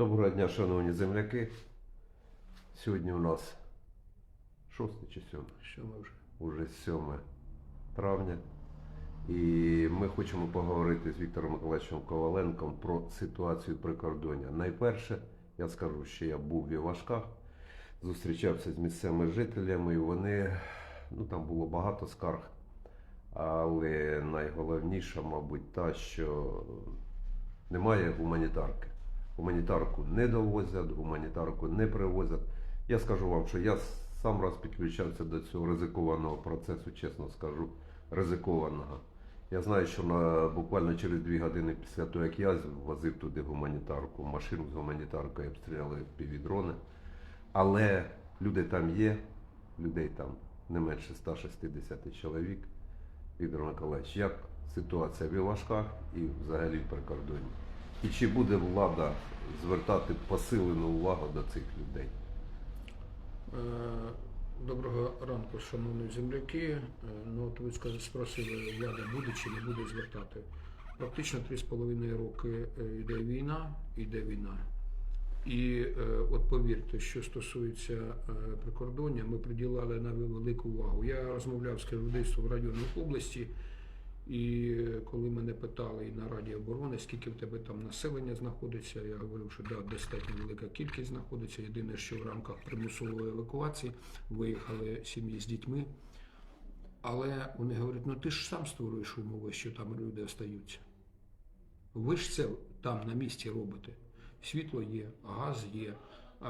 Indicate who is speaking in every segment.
Speaker 1: Доброго дня, шановні земляки. Сьогодні у нас 6 чи 7?
Speaker 2: Що ми вже?
Speaker 1: Уже 7 травня. І ми хочемо поговорити з Віктором Миколаївичем Коваленком про ситуацію прикордоння. Найперше, я скажу, що я був в Івашках, зустрічався з місцевими жителями, і вони, ну там було багато скарг, але найголовніша, мабуть, та, що немає гуманітарки. Гуманітарку не довозять, гуманітарку не привозять. Я скажу вам, що я сам раз підключався до цього ризикованого процесу, чесно скажу, ризикованого. Я знаю, що на буквально через дві години після того, як я возив туди гуманітарку, машину з гуманітаркою обстріляли півдрони. Але люди там є, людей там не менше 160 чоловік. Віктор Миколаївич, як ситуація в Івашках і взагалі в прикордонні? І чи буде влада звертати посилену увагу до цих людей?
Speaker 2: Е, Доброго ранку, шановні земляки. Е, Ну, от ви сказ- спросили, влада буде чи не буде звертати. Практично 3,5 роки е, йде війна, йде війна. І от повірте, що стосується прикордоння, ми приділяли на велику увагу. Я розмовляв з керівництвом районної області, і коли мене питали і на Раді оборони, скільки в тебе там населення знаходиться, я говорив, що да, достатньо велика кількість знаходиться. Єдине, що в рамках примусової евакуації виїхали сім'ї з дітьми. Але вони говорять, ну ти ж сам створюєш умови, що там люди остаються. Ви ж це там на місці робите. Світло є, газ є, е,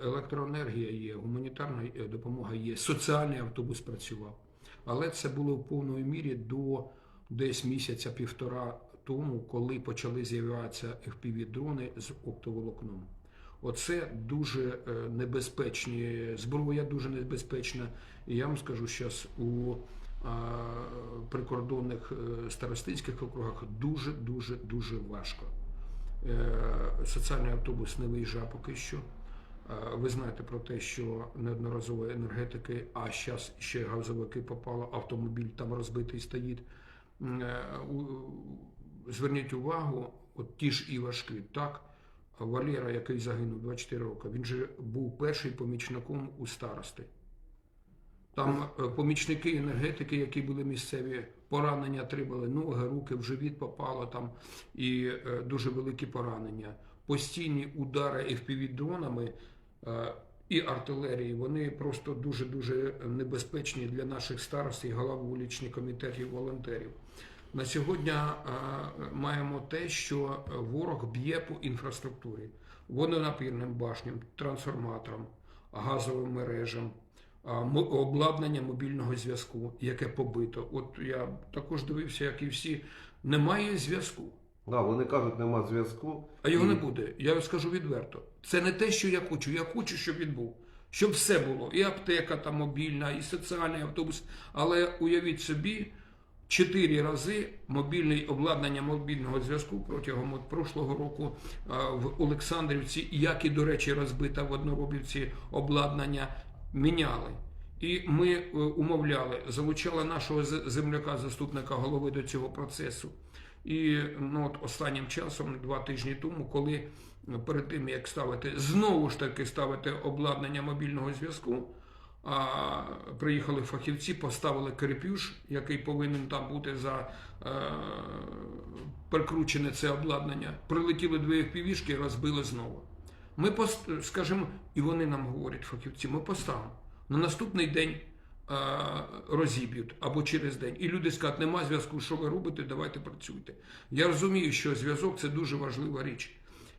Speaker 2: електроенергія є, гуманітарна е, допомога є, соціальний автобус працював. Але це було в повної мірі до десь місяця-півтора тому, коли почали з'являтися FPV-дрони з оптоволокном. Оце дуже е, небезпечні зброя, дуже небезпечна. І я вам скажу, зараз у е, прикордонних е, старостинських округах дуже дуже дуже важко. Соціальний автобус не виїжджає поки що. Е, Ви знаєте про те, що неодноразово енергетики, а зараз ще газовики попало, автомобіль там розбитий стоїть. Е, Зверніть увагу, от ті ж Івашки, так, Валера, який загинув 24 роки, він же був перший помічником у старости. Там е, помічники енергетики, які були місцеві, поранення отримали, ноги, руки в живіт попало там і дуже великі поранення. Постійні удари FPV-дронами е, і артилерії, вони просто дуже-дуже небезпечні для наших старостей, голов вуличних комітетів, волонтерів. На сьогодні е, маємо те, що ворог б'є по інфраструктурі, водонапірним башням, трансформаторам, газовим мережам, мо- обладнання мобільного зв'язку, яке побито. От я також дивився, як і всі, немає зв'язку.
Speaker 1: Да, вони кажуть, нема зв'язку.
Speaker 2: А його
Speaker 1: І-
Speaker 2: не буде. Я скажу відверто. Це не те, що я хочу. Я хочу, щоб він був. Щоб все було. І аптека там мобільна, і соціальний автобус. Але уявіть собі, чотири рази мобільне обладнання мобільного зв'язку протягом от прошлого року а, в Олександрівці, як і, до речі, розбита в Одноробівці обладнання, міняли. І ми е, умовляли, залучали нашого з- земляка, заступника голови до цього процесу. І ну, от останнім часом, два тижні тому, коли е, перед тим як ставити знову ж таки ставити обладнання мобільного зв'язку, а приїхали фахівці, поставили крепюш, який повинен там бути за е, прикручене це обладнання. Прилетіли дві впівішки і розбили знову. Ми пост- скажімо, і вони нам говорять, фахівці, ми поставимо. На наступний день розіб'ють або через день. І люди скажуть, нема зв'язку, що ви робите, давайте працюйте. Я розумію, що зв'язок це дуже важлива річ,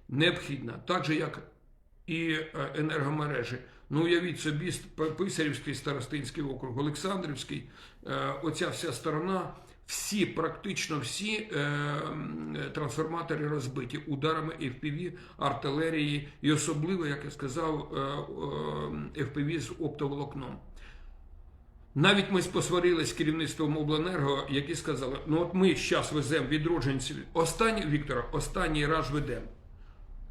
Speaker 2: необхідна, так же як і е, енергомережі. Ну, уявіть собі, Писарівський старостинський округ, Олександрівський, е, оця вся сторона, всі, практично всі е, трансформатори розбиті ударами FPV, артилерії і особливо, як я сказав, е, е, FPV з оптоволокном. Навіть ми посварилися з керівництвом обленерго, які сказали: ну от ми зараз веземо відродженців. Останній Віктора, останній раз ведемо.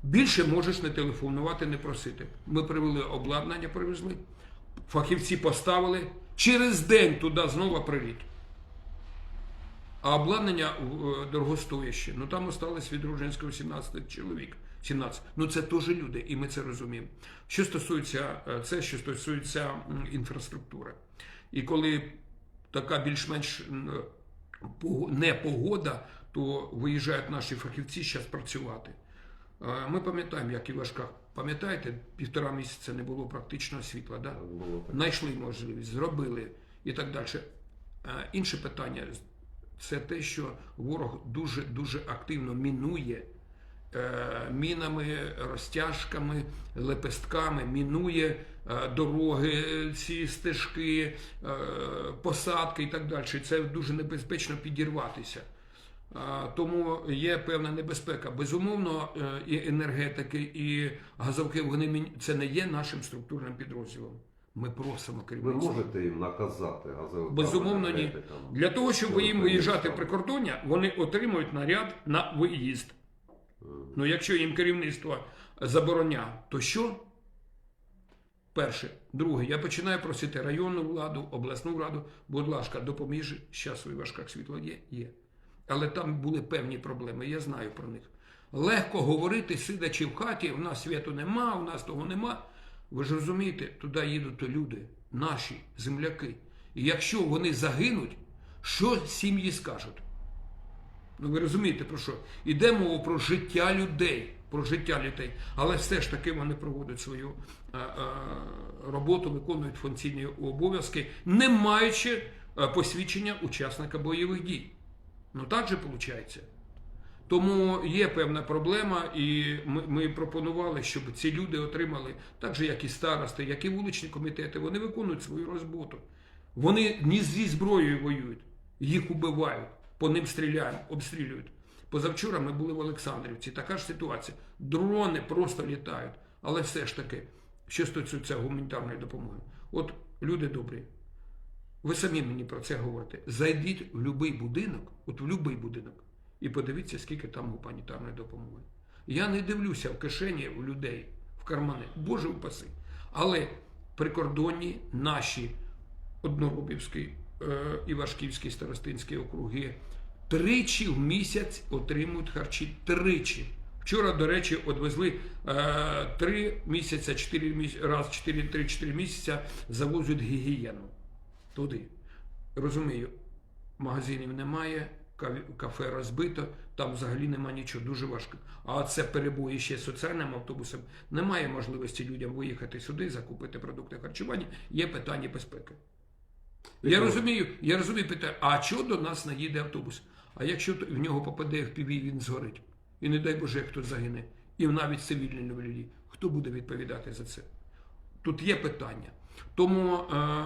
Speaker 2: Більше можеш не телефонувати, не просити. Ми привели обладнання, привезли, фахівці поставили. Через день туди знову приліт. А обладнання е, дорогостояще. Ну там осталось від Ружинського 17 чоловік. 17. Ну це теж люди, і ми це розуміємо. Що стосується е, це, що стосується інфраструктури. І коли така більш-менш непогода, то виїжджають наші фахівці зараз працювати. Ми пам'ятаємо, як і в Важках. Пам'ятаєте, півтора місяця не було практичного світла. Да? Знайшли можливість, зробили і так далі. Інше питання це те, що ворог дуже дуже активно мінує мінами, розтяжками, лепестками, мінує е, дороги, ці стежки, е, посадки і так далі. Це дуже небезпечно підірватися. Тому є певна небезпека. Безумовно, е, і енергетики, і газовки вони це не є нашим структурним підрозділом. Ми просимо
Speaker 1: Ви можете їм наказати газовикам?
Speaker 2: Безумовно, ні. Для того, щоб їм виїжджати прикордоння, вони отримують наряд на виїзд. Ну, якщо їм керівництво забороня, то що? Перше. Друге, я починаю просити районну владу, обласну владу, будь ласка, допоміж. Зараз у важках світло є? Є. Але там були певні проблеми, я знаю про них. Легко говорити, сидячи в хаті, у нас світу нема, у нас того нема. Ви ж розумієте, туди їдуть люди, наші земляки. І якщо вони загинуть, що сім'ї скажуть? Ну ви розумієте про що? Іде мова про життя людей, про життя людей. Але все ж таки вони проводять свою е, е, роботу, виконують функційні обов'язки, не маючи е, посвідчення учасника бойових дій. Ну так же виходить. Тому є певна проблема, і ми, ми пропонували, щоб ці люди отримали, так же як і старости, як і вуличні комітети, вони виконують свою роботу. Вони не зі зброєю воюють, їх убивають, по ним стріляють, обстрілюють. Позавчора ми були в Олександрівці, така ж ситуація. Дрони просто літають. Але все ж таки, що стосується гуманітарної допомоги, от люди добрі, ви самі мені про це говорите. Зайдіть в будь-який будинок, от в будь-який будинок, і подивіться, скільки там гуманітарної допомоги. Я не дивлюся в кишені у людей, в кармани. Боже упаси. Але прикордонні наші Одноробівський е, і старостинські округи тричі в місяць отримують харчі. Тричі. Вчора, до речі, одвезли е, три місяця, чотири місяці, раз, чотири, три-чотири місяця завозять гігієну туди. Розумію, магазинів немає, кафе розбито, там взагалі нема нічого, дуже важко. А це перебої ще соціальним автобусом. Немає можливості людям виїхати сюди, закупити продукти харчування. Є питання безпеки. Я розумію, я розумію питання, а чого до нас не їде автобус? А якщо в нього попаде в піві, він згорить. І не дай Боже, хтось загине. І навіть цивільні люди. Хто буде відповідати за це? Тут є питання. Тому е,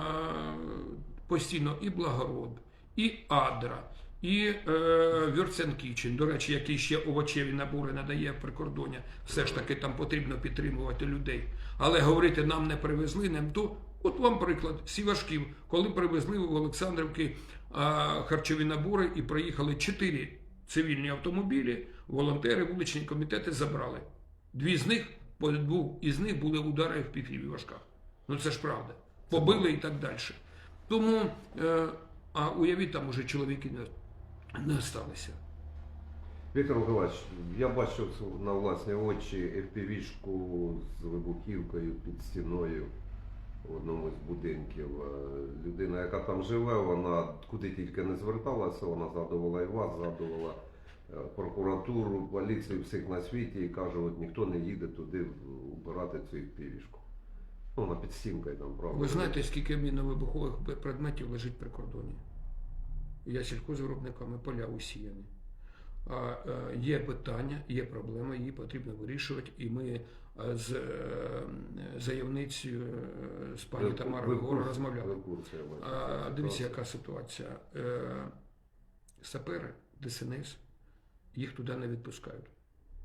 Speaker 2: постійно і Благород, і Адра, і е, Вюрцен Кічен, до речі, який ще овочеві набори надає в прикордоння, все ж таки там потрібно підтримувати людей. Але говорити нам не привезли, не то. От вам приклад, Сівашків, коли привезли в Олександрівки харчові набори і приїхали чотири цивільні автомобілі, волонтери, вуличні комітети забрали. Дві з них, по двох із них були удари в піфів і важках. Ну це ж правда. Побили і так далі. Тому, е, а уявіть, там уже чоловіки не, не осталися.
Speaker 1: Віктор Миколаївич, я бачив на власні очі FPV-шку з вибухівкою під стіною в одному з будинків. Е, Людина, яка там живе, вона куди тільки не зверталася, вона згадувала і вас, згадувала е, прокуратуру, поліцію, всіх на світі і каже, от ніхто не їде туди убирати цю FPV-шку. Ну, на підстінкою там, правда.
Speaker 2: Ви знаєте, скільки міновибухових предметів лежить при кордоні? Я сільхозвиробниками поля усіяні. А, е, є питання, є проблема, її потрібно вирішувати. І ми з е, заявницею е, з пані Тамарою
Speaker 1: ви в
Speaker 2: Гор
Speaker 1: курсі-
Speaker 2: розмовляли. Дивіться, яка ситуація. Е, Сапери, ДСНС, їх туди не відпускають.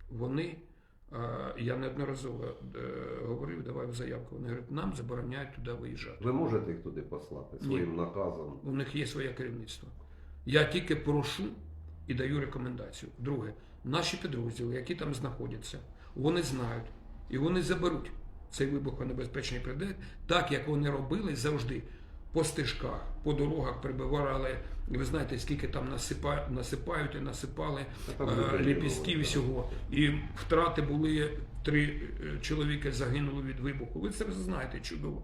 Speaker 2: Вони, е, я неодноразово е, говорив, давай заявку. Вони говорять, нам забороняють туди виїжджати.
Speaker 1: Ви можете їх туди послати своїм наказом?
Speaker 2: У них є своє керівництво. Я тільки прошу і даю рекомендацію. Друге, наші підрозділи, які там знаходяться, вони знають і вони заберуть цей вибухонебезпечний предмет, так як вони робили завжди. по стежках, по дорогах прибивали. Ви знаєте, скільки там насипають, насипають і насипали е, ліпістків всього. І втрати були три е, чоловіки загинули від вибуху. Ви це знаєте чудово.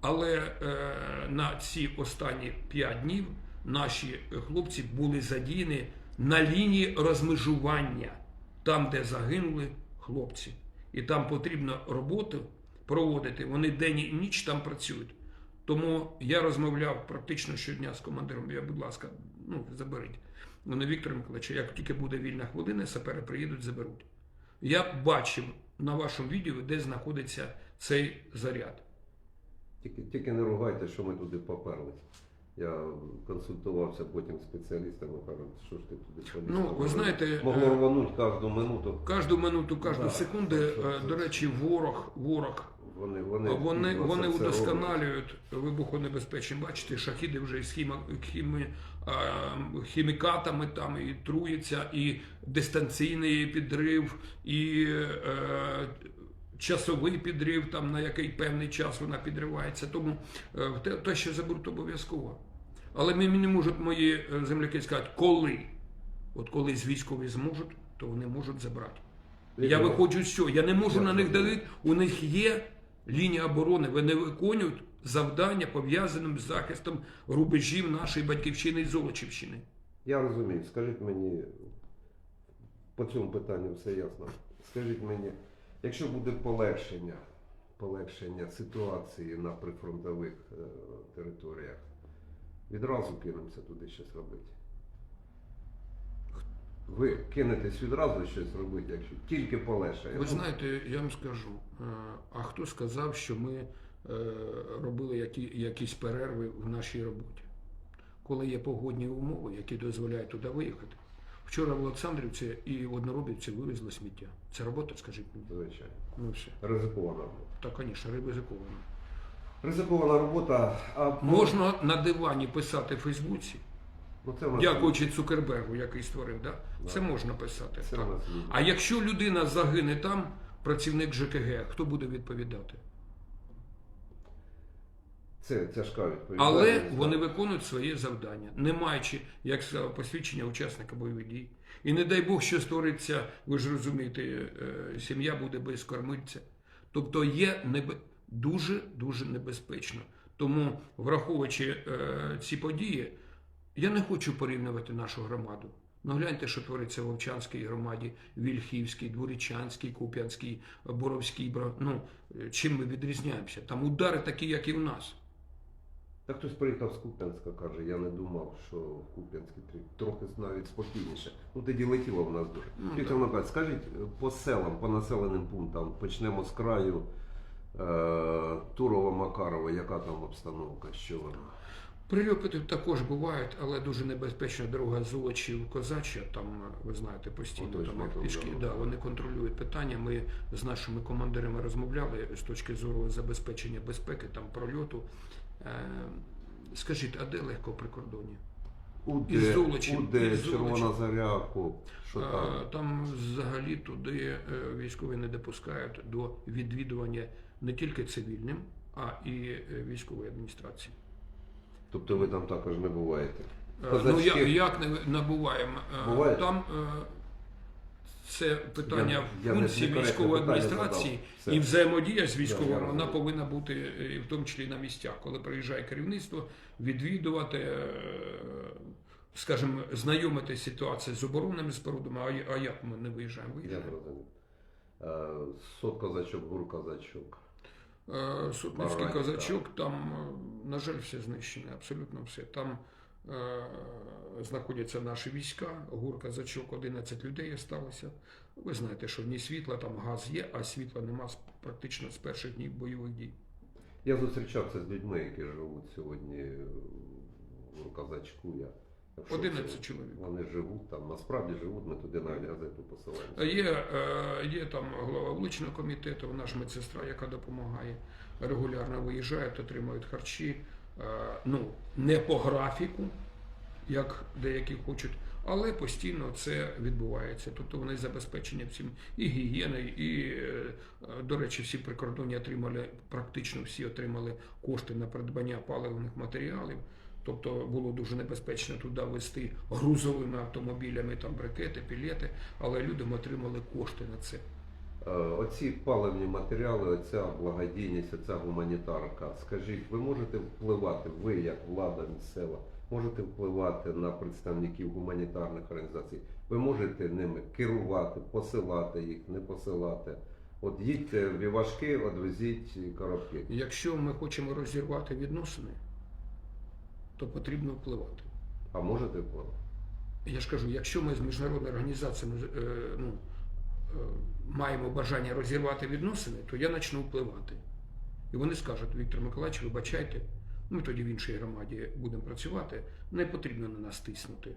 Speaker 2: Але е, на ці останні п'ять днів наші хлопці були задіяні на лінії розмежування, там, де загинули хлопці. І там потрібно роботу проводити. Вони день і ніч там працюють. Тому я розмовляв практично щодня з командиром. Я, будь ласка, ну заберіть. Вони Віктор Миколаївич, як тільки буде вільна хвилина, сапери приїдуть, заберуть. Я бачив на вашому відео, де знаходиться цей заряд.
Speaker 1: Тільки, тільки не ругайте, що ми туди поперлись. Я консультувався потім з спеціалістами, кажуть, що ж ти туди поліз.
Speaker 2: Ну, ви знаєте,
Speaker 1: Могло
Speaker 2: е,
Speaker 1: рвануть кожну минуту.
Speaker 2: Кожну минуту, кожну
Speaker 1: Да.
Speaker 2: секунду, е, до речі, ворог, ворог
Speaker 1: Вони, вони,
Speaker 2: Вони, вони удосконалюють вибухонебезпечні. Бачите, шахіди вже із хіма, хімі, хімікатами там і труються, і дистанційний підрив, і е, часовий підрив, там на який певний час вона підривається. Тому е, те, те, що заберуть обов'язково. Але мені не можуть мої е, земляки сказати, коли. От коли з військові зможуть, то вони можуть забрати. Я виходжу з цього. Я не можу на них давити. У них є лінія оборони. Вони виконують завдання пов'язаним з захистом рубежів нашої батьківщини і Золочівщини.
Speaker 1: Я розумію. Скажіть мені, по цьому питанню все ясно. Скажіть мені, якщо буде полегшення, полегшення ситуації на прифронтових е, територіях, відразу кинемося туди щось робити. Ви кинетесь відразу щось робити, якщо тільки полегшає.
Speaker 2: Ви знаєте, я вам скажу. е, А хто сказав, що ми е, робили які, якісь перерви в нашій роботі? Коли є погодні умови, які дозволяють туди виїхати. Вчора в Олександрівці і в Одноробівці вивезли сміття. Це робота, скажіть мені.
Speaker 1: Звичайно.
Speaker 2: Ну все.
Speaker 1: Ризикована робота.
Speaker 2: Так, звісно, ризиковано.
Speaker 1: Ризикована робота, а
Speaker 2: Можна на дивані писати в Фейсбуці,
Speaker 1: ну, це
Speaker 2: дякуючи Цукербергу, який створив, да?
Speaker 1: Да.
Speaker 2: це можна писати.
Speaker 1: Це
Speaker 2: так. А якщо людина загине там, працівник ЖКГ, хто буде відповідати?
Speaker 1: Це тяжка відповідальність.
Speaker 2: Але вони виконують своє завдання, не маючи, як сказав, посвідчення учасника бойових дій. І не дай Бог, що створиться, ви ж розумієте, е, сім'я буде без кормильця. Тобто є небе... дуже дуже небезпечно. Тому, враховуючи е, ці події, я не хочу порівнювати нашу громаду. Ну гляньте, що твориться в Вовчанській громаді, Вільхівській, Дворічанській, Куп'янській, Боровській. Ну, е, чим ми відрізняємося? Там удари такі, як і в нас.
Speaker 1: Та хтось приїхав з Куп'янська, каже, я не думав, що в Куп'янську трохи навіть спокійніше. Ну тоді летіло в нас дуже.
Speaker 2: Ну,
Speaker 1: Віктор Миколаївич, скажіть по селам, по населеним пунктам, почнемо з краю. Е, Турова Макарова, яка там обстановка? Що вона?
Speaker 2: Прильоти також бувають, але дуже небезпечна дорога Золочів Козача. Там ви знаєте постійно
Speaker 1: Отож,
Speaker 2: там пішки.
Speaker 1: да,
Speaker 2: Да, вони контролюють питання. Ми з нашими командирами розмовляли з точки зору забезпечення безпеки, там прольоту. Е, скажіть, а де легко при кордоні?
Speaker 1: Уде,
Speaker 2: Із Золочів,
Speaker 1: Уде,
Speaker 2: із
Speaker 1: Червона Заря. Що
Speaker 2: Е,
Speaker 1: там?
Speaker 2: Там взагалі туди е, військові не допускають до відвідування не тільки цивільним, а і військової адміністрації.
Speaker 1: Тобто ви там також не буваєте?
Speaker 2: Ну,
Speaker 1: Козачки?
Speaker 2: я, як не набуваємо?
Speaker 1: Буває?
Speaker 2: Там це питання
Speaker 1: Я- я не-
Speaker 2: функції військової адміністрації і взаємодія з військовим,
Speaker 1: я
Speaker 2: вона повинна бути е, в тому числі на місцях, коли приїжджає керівництво, відвідувати, е, скажімо, знайомити ситуацію з оборонними спорудами. А, а як ми не виїжджаємо?
Speaker 1: Я
Speaker 2: Виїжджаємо.
Speaker 1: зрозумів. Е, Сот козачок, гур козачок.
Speaker 2: Сутницький
Speaker 1: Барані,
Speaker 2: козачок, там, на жаль, все знищене, абсолютно все. Там знаходяться наші війська, гур козачок, 11 людей залишилося. Ви знаєте, що ні світла, там газ є, а світла нема практично з перших днів бойових дій.
Speaker 1: Я зустрічався з людьми, які живуть сьогодні в Казачку. Я в шоці.
Speaker 2: 11 чоловік.
Speaker 1: Вони живуть там, насправді живуть, ми туди навіть газету посилаємося.
Speaker 2: Є, е, є там голова вуличного комітету, вона ж медсестра, яка допомагає, регулярно виїжджають, отримують харчі. Е, Ну, не по графіку, як деякі хочуть, але постійно це відбувається. Тобто вони забезпечені всім і гігієною, і, е, до речі, всі прикордонні отримали, практично всі отримали кошти на придбання паливних матеріалів. Тобто було дуже небезпечно туди вести грузовими автомобілями, там брикети, пілети, але люди отримали кошти на це.
Speaker 1: Е, Оці паливні матеріали, оця благодійність, оця гуманітарка. Скажіть, ви можете впливати, ви як влада місцева, можете впливати на представників гуманітарних організацій? Ви можете ними керувати, посилати їх, не посилати? От їдьте в Івашки, одвезіть коробки.
Speaker 2: Якщо ми хочемо розірвати відносини, то потрібно впливати.
Speaker 1: А можете впливати?
Speaker 2: Я ж кажу, якщо ми з міжнародними організаціями е, ну, маємо бажання розірвати відносини, то я почну впливати. І вони скажуть, Віктор Миколаївич, вибачайте, ми тоді в іншій громаді будемо працювати, не потрібно на нас тиснути.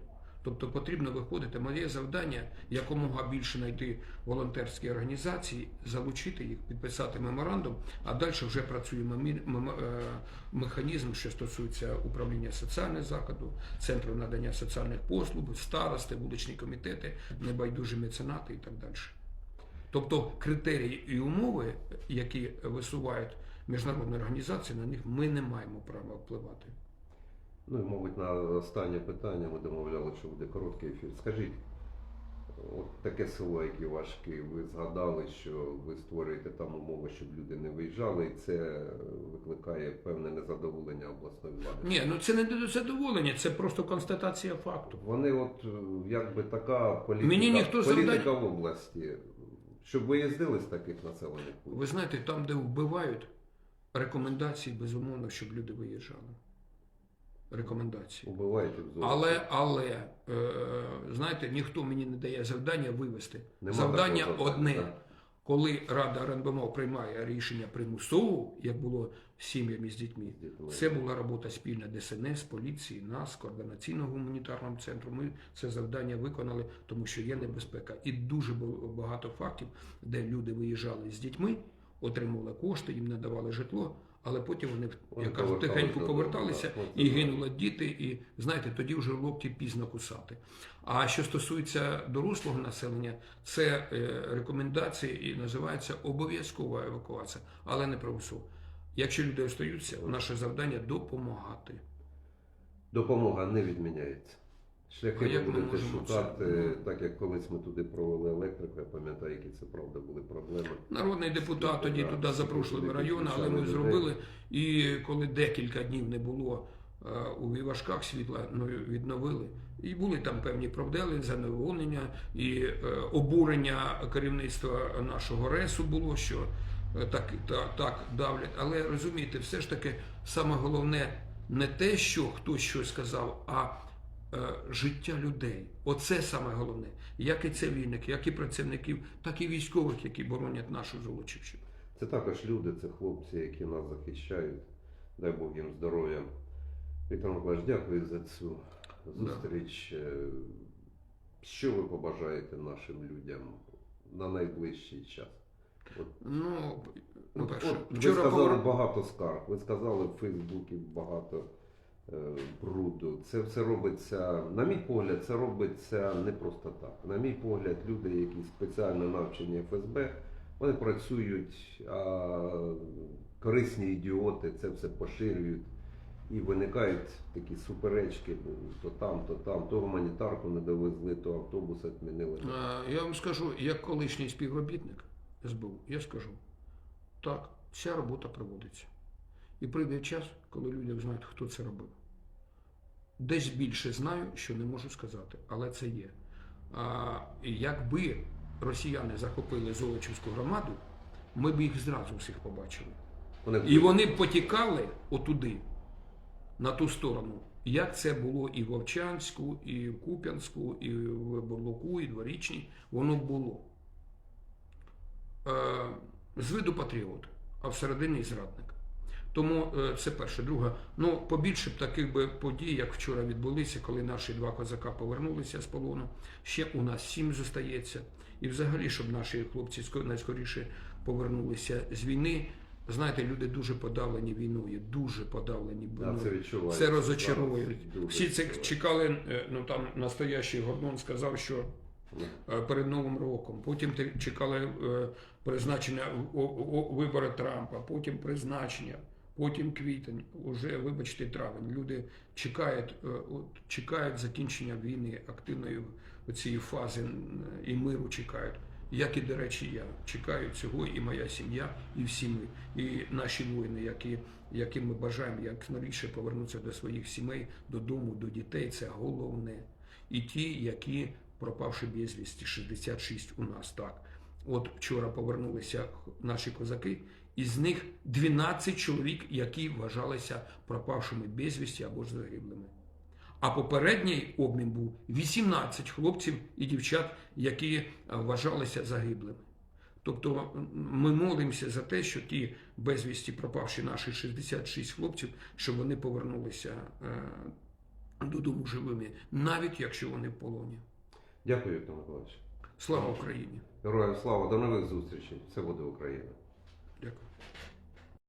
Speaker 2: Тобто потрібно виходити. Моє завдання якомога більше знайти волонтерські організації, залучити їх, підписати меморандум, а далі вже працює е, механізм, що стосується управління соціального закладу, центру надання соціальних послуг, старости, вуличні комітети, небайдужі меценати і так далі. Тобто критерії і умови, які висувають міжнародні організації, на них ми не маємо права впливати.
Speaker 1: Ну і, мабуть, на останнє питання ми домовляли, що буде короткий ефір. Скажіть, от таке село, як Івашки, ви згадали, що ви створюєте там умови, щоб люди не виїжджали, і це викликає певне незадоволення обласної влади.
Speaker 2: Ні, ну це не задоволення, це просто констатація факту.
Speaker 1: Вони, от якби така політика,
Speaker 2: Мені ніхто
Speaker 1: політика
Speaker 2: завдань-
Speaker 1: в області, щоб виїздили з таких населених пунктів.
Speaker 2: Ви знаєте, там, де вбивають, рекомендації безумовно, щоб люди виїжджали. Рекомендації.
Speaker 1: Убиваєте в.
Speaker 2: Але, але, е, знаєте, ніхто мені не дає завдання вивезти.
Speaker 1: Нема
Speaker 2: завдання
Speaker 1: такого
Speaker 2: одне.
Speaker 1: завдання,
Speaker 2: Коли Рада РНБМО приймає рішення примусово, як було з сім'ями з дітьми, це була робота спільна ДСНС, поліції, нас, координаційного гуманітарного центру. Ми це завдання виконали, тому що є небезпека. І дуже багато фактів, де люди виїжджали з дітьми, отримували кошти, їм надавали житло, але потім вони, як кажуть, тихенько поверталися і гинули діти, і знаєте, тоді вже локті пізно кусати. А що стосується дорослого населення, це е, рекомендації і називається обов'язкова евакуація, але не примусово. Якщо люди остаються, наше завдання допомагати.
Speaker 1: Допомога не відміняється. Шляхи ви будете шукати,
Speaker 2: це?
Speaker 1: так як колись ми туди провели електрику, я пам'ятаю, які це правда були проблеми.
Speaker 2: Народний депутат тоді
Speaker 1: Да,
Speaker 2: туди запрошували
Speaker 1: туди
Speaker 2: райони, але ми
Speaker 1: підключали
Speaker 2: зробили. І коли декілька днів не було е, у Івашках світла, ну відновили. І були там певні проблеми, заневолення і е, обурення керівництва нашого ресу було, що е, так, так, так давлять. Але розумієте, все ж таки саме головне не те, що хтось щось сказав, а життя людей. Оце саме головне. Як і цивільників, як і працівників, так і військових, які боронять нашу Золочівщину.
Speaker 1: Це також люди, це хлопці, які нас захищають. Дай Бог їм здоров'я. Віктор Миколаївич, дякую за цю зустріч. Е, Що ви побажаєте нашим людям на найближчий час? От,
Speaker 2: Ну, ну
Speaker 1: от,
Speaker 2: перше,
Speaker 1: от ви сказали
Speaker 2: повер...
Speaker 1: багато скарг, ви сказали в Фейсбуці багато е, бруду. Це все робиться, на мій погляд, це робиться не просто так. На мій погляд, люди, які спеціально навчені ФСБ, вони працюють, а корисні ідіоти це все поширюють. І виникають такі суперечки, то там, то там, то гуманітарку не довезли, то автобус відмінили.
Speaker 2: Е, Я вам скажу, як колишній співробітник СБУ, я скажу, так, ця робота проводиться. І прийде час, коли люди знають, хто це робив. Десь більше знаю, що не можу сказати, але це є. А, якби росіяни захопили Золочівську громаду, ми б їх зразу всіх побачили.
Speaker 1: Вони
Speaker 2: І вони б потікали отуди, на ту сторону. Як це було і в Вовчанську, і в Куп'янську, і в Бурлуку, і в Дворічній, воно було. Е, з виду патріот, а всередині зрадник. Тому е, це перше. Друге, ну побільше б таких би подій, як вчора відбулися, коли наші два козака повернулися з полону. Ще у нас сім зостається. І взагалі, щоб наші хлопці ско- найскоріше повернулися з війни. Знаєте, люди дуже подавлені війною, дуже подавлені
Speaker 1: Да,
Speaker 2: війною.
Speaker 1: це відчувається.
Speaker 2: Це розочарує. Всі це чекали. е, Ну там настоящий Гордон сказав, що е, перед Новим роком. Потім чекали призначення вибори Трампа, потім призначення, потім квітень, уже вибачте, травень. Люди чекають, е, чекають закінчення війни, активної цієї фази і миру чекають. Як і, до речі, я чекаю цього, і моя сім'я, і всі ми, і наші воїни, які, яким ми бажаємо як скоріше повернутися до своїх сімей, додому, до дітей. Це головне. І ті, які пропавши безвісті, 66 у нас так. От вчора повернулися наші козаки, із них 12 чоловік, які вважалися пропавшими безвісті або ж загиблими. А попередній обмін був 18 хлопців і дівчат, які е, вважалися загиблими. Тобто ми молимося за те, що ті безвісті пропавші наші 66 хлопців, щоб вони повернулися е, додому живими, навіть якщо вони в полоні.
Speaker 1: Дякую, Віктор Миколаївич.
Speaker 2: Слава Україні!
Speaker 1: Героям слава, до нових зустрічей. Все буде Україна.
Speaker 2: Дякую.